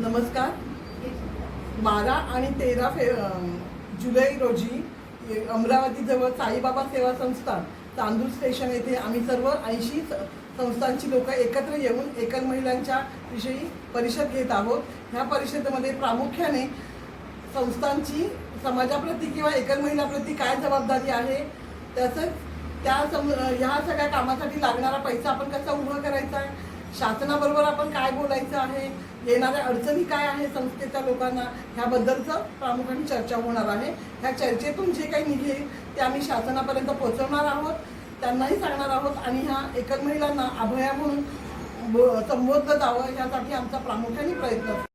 नमस्कार. बारा आणि तेरा फे जुलै रोजी अमरावतीजवळ साईबाबा सेवा संस्था तांदूळ स्टेशन येथे आम्ही सर्व ऐंशी संस्थांची लोक एकत्र येऊन एकल महिलांच्या विषयी परिषद घेत आहोत. ह्या परिषदेमध्ये प्रामुख्याने संस्थांची समाजाप्रती किंवा एकल महिलाप्रती काय जबाबदारी आहे तसंच त्या सम ह्या सगळ्या कामासाठी लागणारा पैसा आपण कसा उभा करायचा? शासनाबरोबर आपण काय बोलायचं आहे? येणाऱ्या अडचणी काय आहे संस्थेच्या लोकांना? ह्याबद्दलचं प्रामुख्याने चर्चा होणार आहे. ह्या चर्चेतून जे काही निघेल ते आम्ही शासनापर्यंत पोहोचवणार आहोत. त्यांनाही सांगणार आहोत आणि ह्या एकच महिलांना अभया म्हणून संबोधलं जावं यासाठी आमचा प्रामुख्याने प्रयत्न असतो